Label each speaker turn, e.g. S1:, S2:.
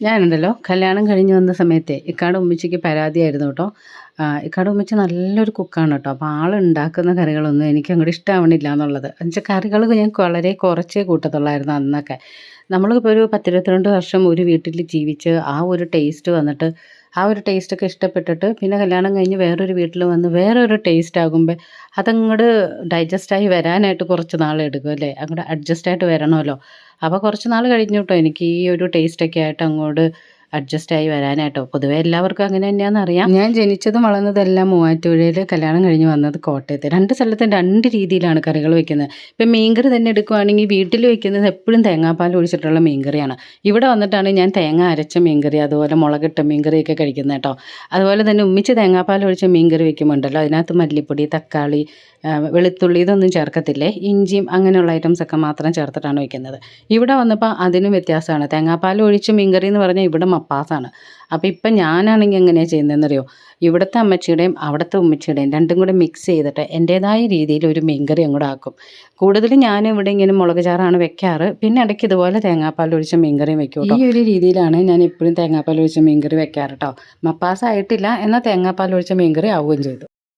S1: ഞാനുണ്ടല്ലോ. കല്യാണം കഴിഞ്ഞ് വന്ന സമയത്തെ ഇക്കാട് ഉമ്മച്ചിക്ക് പരാതിയായിരുന്നു കേട്ടോ. ഇക്കാട് ഉമ്മച്ച നല്ലൊരു കുക്കാണ് കേട്ടോ. അപ്പോൾ ആൾ ഉണ്ടാക്കുന്ന കറികളൊന്നും എനിക്ക് അങ്ങോട്ട് ഇഷ്ടമാവണില്ല എന്നുള്ളത്. എന്നുവെച്ചാൽ കറികൾ ഞാൻ വളരെ കുറച്ചേ കൂട്ടത്തുള്ളായിരുന്നു അന്നൊക്കെ. നമ്മളിപ്പോൾ ഒരു പത്തിരുപത്തിരണ്ട് വർഷം ഒരു വീട്ടിൽ ജീവിച്ച് ആ ഒരു ടേസ്റ്റ് വന്നിട്ട് ആ ഒരു ടേസ്റ്റൊക്കെ ഇഷ്ടപ്പെട്ടിട്ട് പിന്നെ കല്യാണം കഴിഞ്ഞ് വേറൊരു വീട്ടിൽ വന്ന് വേറൊരു ടേസ്റ്റ് ആകുമ്പോൾ അതങ്ങോട്ട് ഡൈജസ്റ്റായി വരാനായിട്ട് കുറച്ച് നാളെടുക്കും അല്ലേ? അങ്ങോട്ട് അഡ്ജസ്റ്റായിട്ട് വരണമല്ലോ. അപ്പോൾ കുറച്ച് നാൾ കഴിഞ്ഞു കേട്ടോ എനിക്ക് ഈ ഒരു ടേസ്റ്റൊക്കെ ആയിട്ട് അങ്ങോട്ട് അഡ്ജസ്റ്റ് ആയി വരാനായിട്ടോ? പൊതുവേ എല്ലാവർക്കും അങ്ങനെ തന്നെയാണെന്ന് അറിയാം. ഞാൻ ജനിച്ചതും വളർന്നതെല്ലാം മൂവാറ്റുപുഴയിൽ കല്യാണം കഴിഞ്ഞ് വന്നത് കോട്ടയത്ത്. രണ്ട് സ്ഥലത്തും രണ്ട് രീതിയിലാണ് കറികൾ വെക്കുന്നത്. ഇപ്പം മീൻകറി തന്നെ എടുക്കുവാണെങ്കിൽ വീട്ടിൽ വെക്കുന്നത് എപ്പോഴും തേങ്ങാപ്പാൽ ഒഴിച്ചിട്ടുള്ള മീൻകറിയാണ്. ഇവിടെ വന്നിട്ടാണ് ഞാൻ തേങ്ങ അരച്ച മീൻകറി അതുപോലെ മുളകിട്ട മീൻകറിയൊക്കെ കഴിക്കുന്നത് കേട്ടോ. അതുപോലെ തന്നെ ഉമ്മിച്ച് തേങ്ങാപ്പാൽ ഒഴിച്ച മീൻകറി വെക്കുമ്പോണ്ടല്ലോ അതിനകത്ത് മല്ലിപ്പൊടി തക്കാളി വെളുത്തുള്ളി ഇതൊന്നും ചേർക്കത്തില്ലേ? ഇഞ്ചിയും അങ്ങനെയുള്ള ഐറ്റംസ് ഒക്കെ മാത്രം ചേർത്തിട്ടാണ് വെക്കുന്നത്. ഇവിടെ വന്നപ്പോൾ അതിനും വ്യത്യാസമാണ്. തേങ്ങാപ്പാൽ ഒഴിച്ച് മീൻകറി എന്ന് പറഞ്ഞാൽ ഇവിടെ മപ്പാസാണ് അപ്പോൾ ഇപ്പം ഞാനാണെങ്കിൽ എങ്ങനെയാണ് ചെയ്യുന്നതെന്നറിയോ? ഇവിടുത്തെ അമ്മച്ചിയുടെയും അവിടുത്തെ ഉമ്മച്ചിയുടെയും രണ്ടും കൂടെ മിക്സ് ചെയ്തിട്ട് എന്റേതായ രീതിയിൽ ഒരു മീൻകറി അങ്ങോട്ട് ആക്കും. കൂടുതലും ഞാൻ ഇവിടെ ഇങ്ങനെ മുളക് ചാറാണ് വെക്കാറ്. പിന്നെ ഇടയ്ക്ക് ഇതുപോലെ തേങ്ങാപ്പാൽ ഒഴിച്ച മീൻകറിയും വെക്കും ഈ ഒരു രീതിയിലാണ് ഞാൻ ഇപ്പോഴും തേങ്ങാപ്പാൽ ഒഴിച്ച മീൻകറി വെക്കാറ് കേട്ടോ. മപ്പാസ് ആയിട്ടില്ല എന്നാൽ തേങ്ങാപ്പാൽ ഒഴിച്ച മീൻകറി ആവുകയും ചെയ്തു.